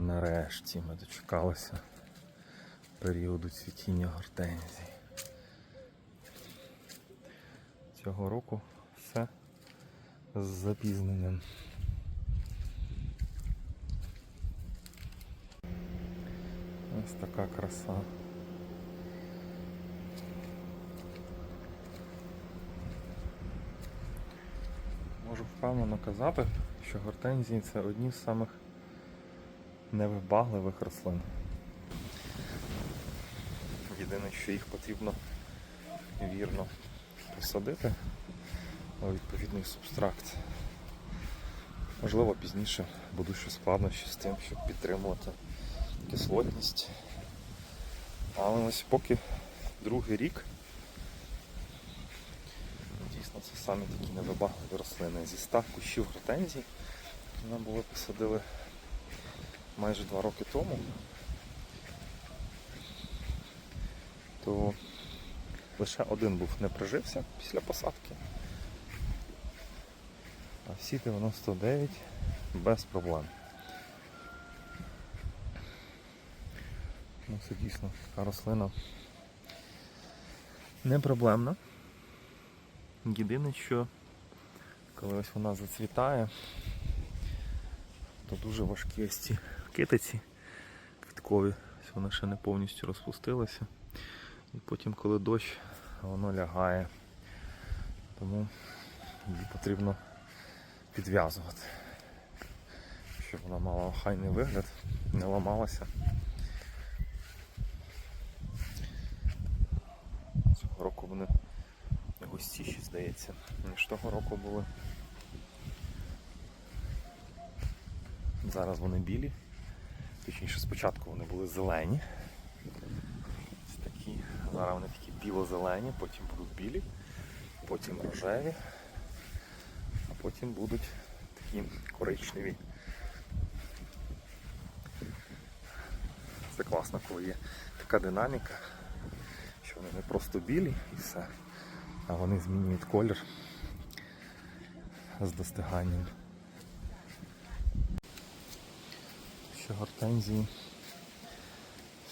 Нарешті ми дочекалися періоду цвітіння гортензій. Цього року все з запізненням. Ось така краса. Можу впевнено казати, що гортензії це одні з самих невибагливих рослин. Єдине, що їх потрібно вірно посадити у відповідний субстракт. Можливо, пізніше будуть ще складнощі з тим, щоб підтримувати кислотність. Але ось поки другий рік дійсно це самі такі невибагливі рослини. Зі 100 кущів гортензій ми були посадили майже два роки тому, то лише один був не прижився після посадки, а всі 99 без проблем. Ну, це дійсно така рослина не проблемна. Єдине, що коли ось вона зацвітає, то дуже важкі ось китиці квіткові, вони ще не повністю розпустилися. І потім, коли дощ, воно лягає. Тому її потрібно підв'язувати, щоб вона мала охайний вигляд, не ламалася. Цього року вони густіші, здається, ніж того року були. Зараз вони білі. Точніше, спочатку вони були зелені. Ось такі. Зараз вони такі біло-зелені, потім будуть білі, потім рожеві, а потім будуть такі коричневі. Це класно, коли є така динаміка, що вони не просто білі і все, а вони змінюють колір з достиганням. Що гортензії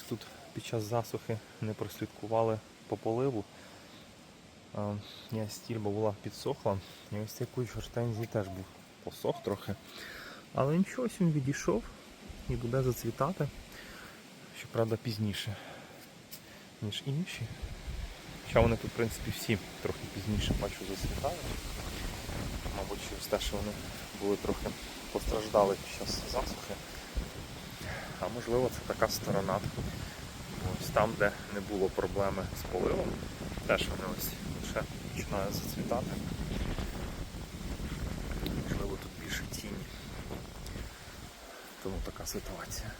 тут під час засухи не прослідкували по поливу. Я стільба була підсохла, і ось цей кущ гортензії теж був посох трохи. Але нічого, він відійшов і буде зацвітати. Щоправда, пізніше, ніж інші. Хоча вони тут, в принципі, всі трохи пізніше бачу зацвітають. Мабуть, через те, що вони були трохи постраждали під час засухи. А можливо це така сторона. Ось там, де не було проблеми з поливом, теж вони ось лише починають зацвітати. Можливо тут більше тіні. Тому така ситуація.